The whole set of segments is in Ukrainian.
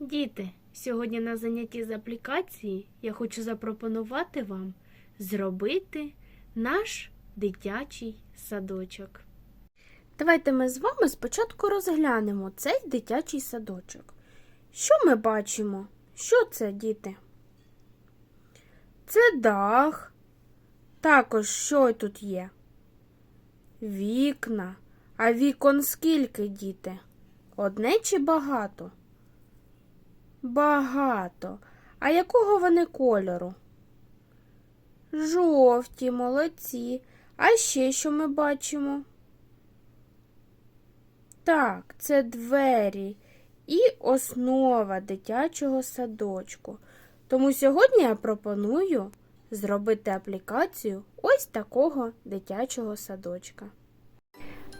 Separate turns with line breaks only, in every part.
Діти, сьогодні на занятті з аплікації я хочу запропонувати вам зробити наш дитячий садочок. Давайте ми з вами спочатку розглянемо цей дитячий садочок. Що ми бачимо? Що це, діти? Це дах. Також що тут є? Вікна. А вікон скільки, діти? Одне чи багато? Багато. А якого вони кольору? Жовті, молодці. А ще що ми бачимо? Так, це двері і основа дитячого садочку. Тому сьогодні я пропоную зробити аплікацію ось такого дитячого садочка.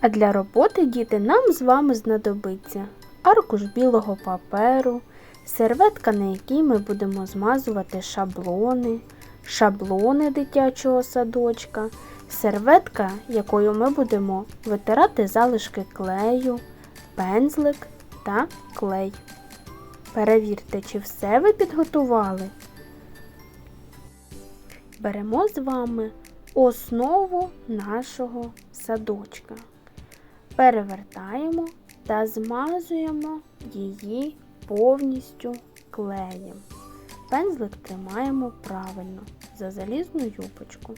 А для роботи, діти, нам з вами знадобиться аркуш білого паперу, серветка, на якій ми будемо змазувати шаблони, шаблони дитячого садочка, серветка, якою ми будемо витирати залишки клею, пензлик та клей. Перевірте, чи все ви підготували. Беремо з вами основу нашого садочка. Перевертаємо та змазуємо її повністю клеєм. Пензлик тримаємо правильно за залізну юбочку.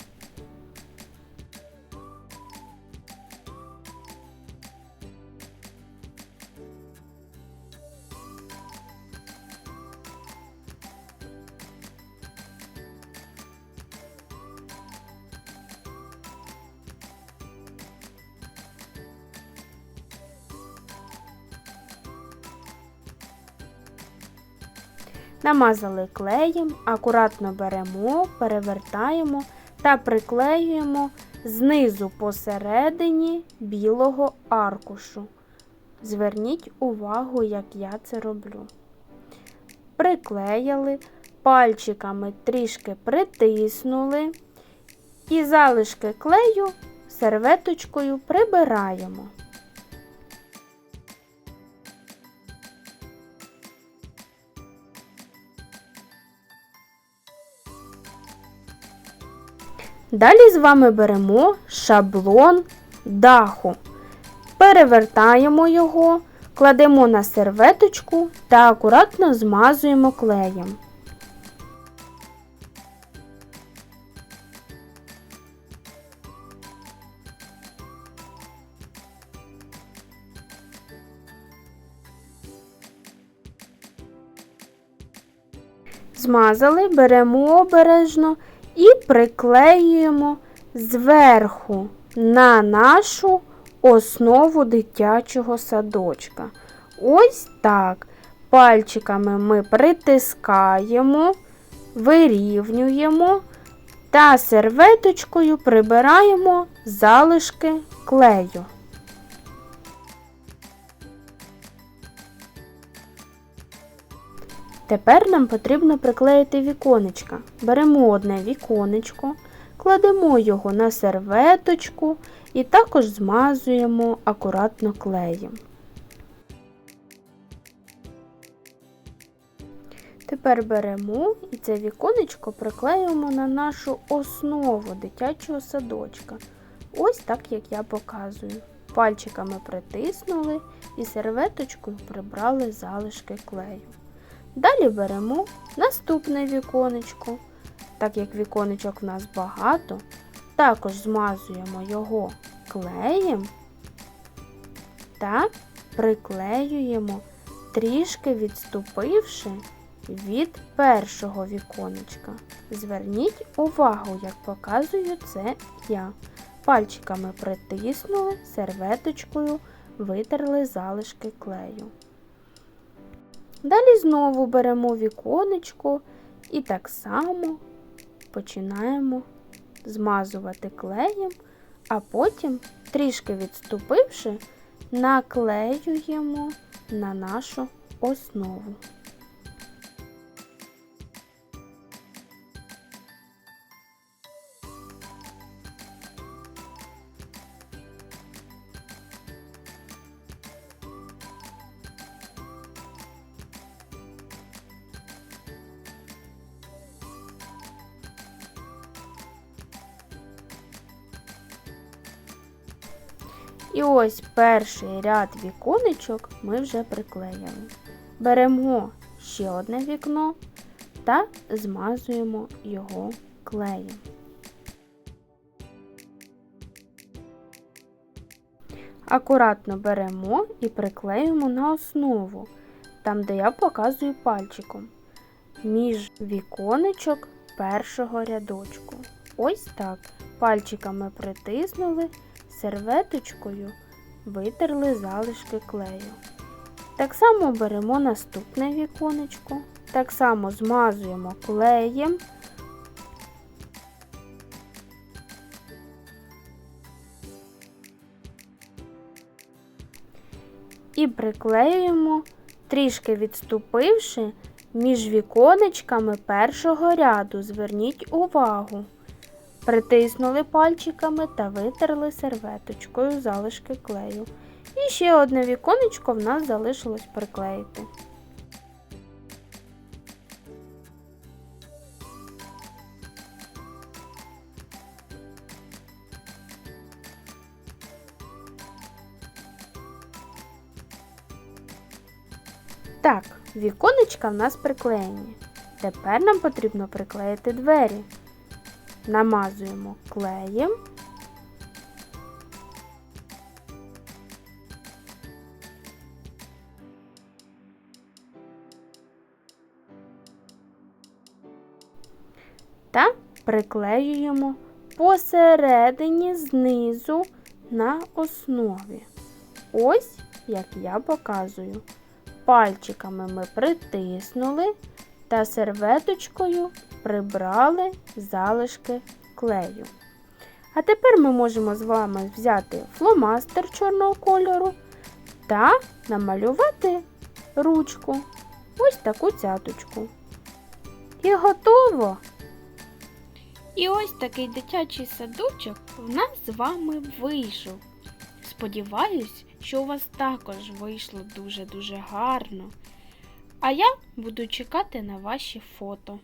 Намазали клеєм, акуратно беремо, перевертаємо та приклеюємо знизу посередині білого аркушу. Зверніть увагу, як я це роблю. Приклеїли, пальчиками трішки притиснули і залишки клею серветочкою прибираємо. Далі з вами беремо шаблон даху. Перевертаємо його, кладемо на серветочку та акуратно змазуємо клеєм. Змазали, беремо обережно і приклеюємо зверху на нашу основу дитячого садочка. Ось так. Пальчиками ми притискаємо, вирівнюємо та серветочкою прибираємо залишки клею. Тепер нам потрібно приклеїти віконечка. Беремо одне віконечко, кладемо його на серветочку і також змазуємо акуратно клеєм. Тепер беремо і це віконечко приклеюємо на нашу основу дитячого садочка. Ось так, як я показую. Пальчиками притиснули і серветочкою прибрали залишки клею. Далі беремо наступне віконечко. Так як віконечок в нас багато, також змазуємо його клеєм та приклеюємо, трішки відступивши від першого віконечка. Зверніть увагу, як показую це я. Пальчиками притиснули, серветочкою витерли залишки клею. Далі знову беремо віконечко і так само починаємо змазувати клеєм, а потім, трішки відступивши, наклеюємо на нашу основу. І ось перший ряд віконечок ми вже приклеїли. Беремо ще одне вікно та змазуємо його клеєм. Акуратно беремо і приклеюємо на основу, там, де я показую пальчиком, між віконечок першого рядочку. Ось так. Пальчиками притиснули, серветочкою витерли залишки клею. Так само беремо наступне віконечко, так само змазуємо клеєм. І приклеюємо, трішки відступивши між віконечками першого ряду. Зверніть увагу. Притиснули пальчиками та витерли серветочкою залишки клею. І ще одне віконечко в нас залишилось приклеїти. Так, віконечка в нас приклеєні. Тепер нам потрібно приклеїти двері. Намазуємо клеєм. Та приклеюємо посередині знизу на основі. Ось як я показую. Пальчиками ми притиснули та серветочкою прибрали залишки клею. А тепер ми можемо з вами взяти фломастер чорного кольору та намалювати ручку. Ось таку цяточку. І готово! І ось такий дитячий садочок в нас з вами вийшов. Сподіваюсь, що у вас також вийшло дуже-дуже гарно. А я буду чекати на ваші фото.